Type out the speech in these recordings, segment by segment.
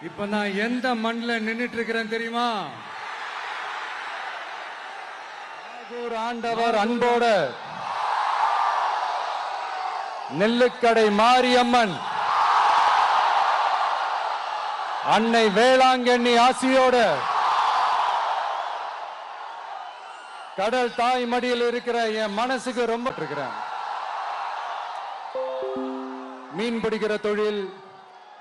இப்ப நான் எந்த மண்ணில் நின்னுட்டு இருக்கிறேன் தெரியுமா ஆண்டவர் அன்போடு நெல்லுக்கடை மாரியம்மன் அன்னை வேளாங்கண்ணி ஆசியோட கடல் தாய் மடியில் இருக்கிற என் மனசுக்கு ரொம்ப இருக்கிறேன் மீன் பிடிக்கிற தொழில்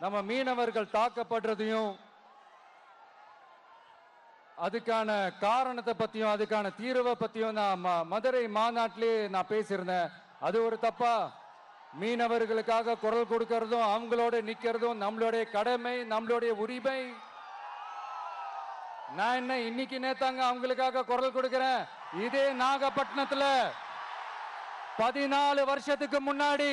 நம்ம மீனவர்கள் தாக்கப்படுறதையும் அதுக்கான காரணத்தை பத்தியும் அதுக்கான தீர்வை பத்தியும் நான் மதுரை மாநாட்டிலே நான் பேசியிருந்தேன். அது ஒரு தப்பா? மீனவர்களுக்காக குரல் கொடுக்கறதும் அவங்களோட நிக்கிறதும் நம்மளுடைய கடமை நம்மளுடைய உரிமை. நான் என்ன இன்னைக்கு நேத்தாங்க அவங்களுக்காக குரல் கொடுக்கிறேன்? இதே நாகப்பட்டினத்துல பதினாலு வருஷத்துக்கு முன்னாடி